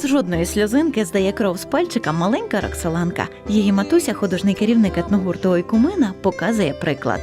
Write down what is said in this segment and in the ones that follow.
жодної сльозинки здає кров з пальчика маленька Роксоланка. Її матуся, художній керівник етногурту Ойкумена, показує приклад.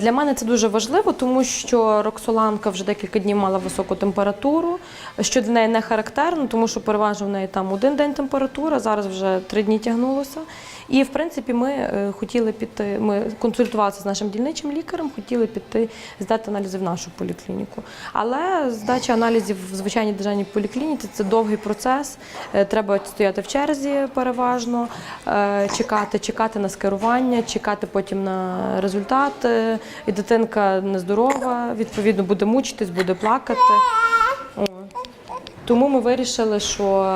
Для мене це дуже важливо, тому що Роксоланка вже декілька днів мала високу температуру, що для неї не характерно, тому що переважно в неї там один день температура, зараз вже три дні тягнулося. І в принципі ми е, хотіли піти, ми консультувалися з нашим дільничим лікарем, хотіли піти здати аналізи в нашу поліклініку. Але здача аналізів в звичайній державній поліклініці це довгий процес. Е, Треба стояти в черзі переважно, е, чекати, чекати на скерування, чекати потім на результат. І дитинка нездорова, відповідно, буде мучитись, буде плакати. Тому ми вирішили, що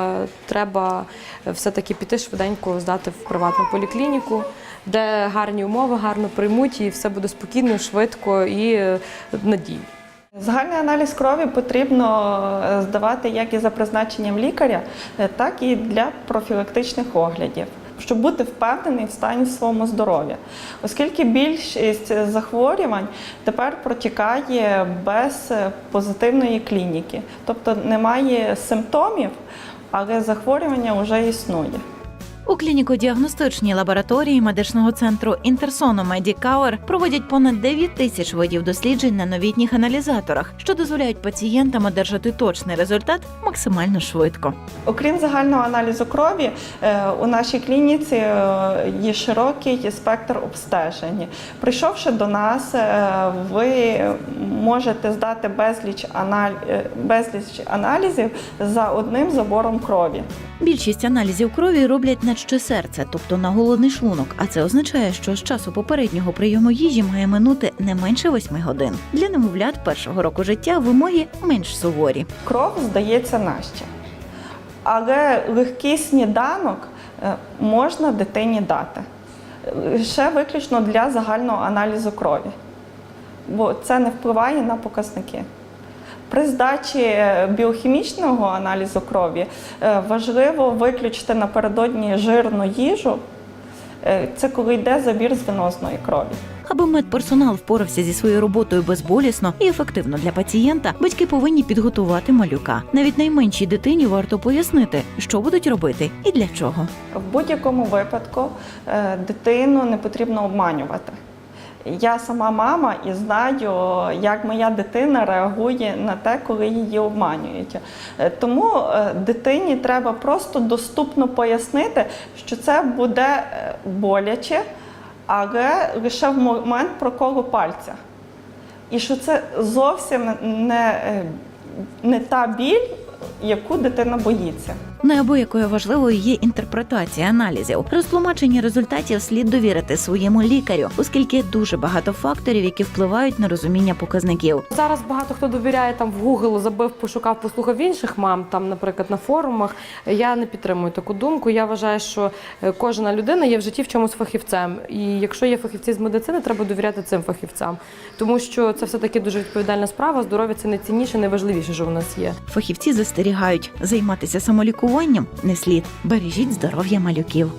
треба все-таки піти швиденько здати в приватну поліклініку, де гарні умови, гарно приймуть, і все буде спокійно, швидко і надійно. Загальний аналіз крові потрібно е, здавати як і за призначенням лікаря, е, так і для профілактичних оглядів, щоб бути впевнений в стані своєму здоров'я. Оскільки більшість захворювань тепер протікає без позитивної клініки, тобто немає симптомів, але захворювання вже існує. У клініко-діагностичній лабораторії медичного центру Інтерсону Медікауер проводять понад 9 тисяч видів досліджень на новітніх аналізаторах, що дозволяють пацієнтам одержати точний результат максимально швидко. Окрім загального аналізу крові, е, у нашій клініці е, є широкий спектр обстежень. Прийшовши до нас, е, ви можете здати безліч, аналізів за одним забором крові. Більшість аналізів крові роблять на ще серце, тобто на голодний шлунок. А це означає, що з часу попереднього прийому їжі має минути не менше 8 годин. Для немовлят першого року життя вимоги менш суворі. Кров здається наще. Але легкий сніданок е, можна дитині дати. Лише виключно для загального аналізу крові, бо це не впливає на показники. При здачі е, біохімічного аналізу крові е, важливо виключити напередодні жирну їжу. Е, Це коли йде забір з венозної крові. Аби медперсонал впорався зі своєю роботою безболісно і ефективно для пацієнта, батьки повинні підготувати малюка. Навіть найменшій дитині варто пояснити, що будуть робити і для чого. В будь-якому випадку дитину не потрібно обманювати. Я сама мама і знаю, як моя дитина реагує на те, коли її обманюють. Е, Тому е, дитині треба просто доступно пояснити, що це буде е, боляче, але лише в момент проколу пальця. І що це зовсім не, не та біль, яку дитина боїться. Неабиякою важливою є інтерпретація аналізів. Розтлумачення результатів слід довірити своєму лікарю, оскільки дуже багато факторів, які впливають на розуміння показників. Зараз багато хто довіряє там в Google, забив, пошукав, послухав інших мам, там, наприклад, на форумах. Я не підтримую таку думку. Я вважаю, що е, кожна людина є в житті в чомусь фахівцем. І якщо є фахівці з медицини, треба довіряти цим фахівцям, тому що це все таки дуже відповідальна справа. Здоров'я це найцінніше, найважливіше, що в нас є. Фахівці застерігають, займатися самолікуванням не слід. Бережіть здоров'я малюків.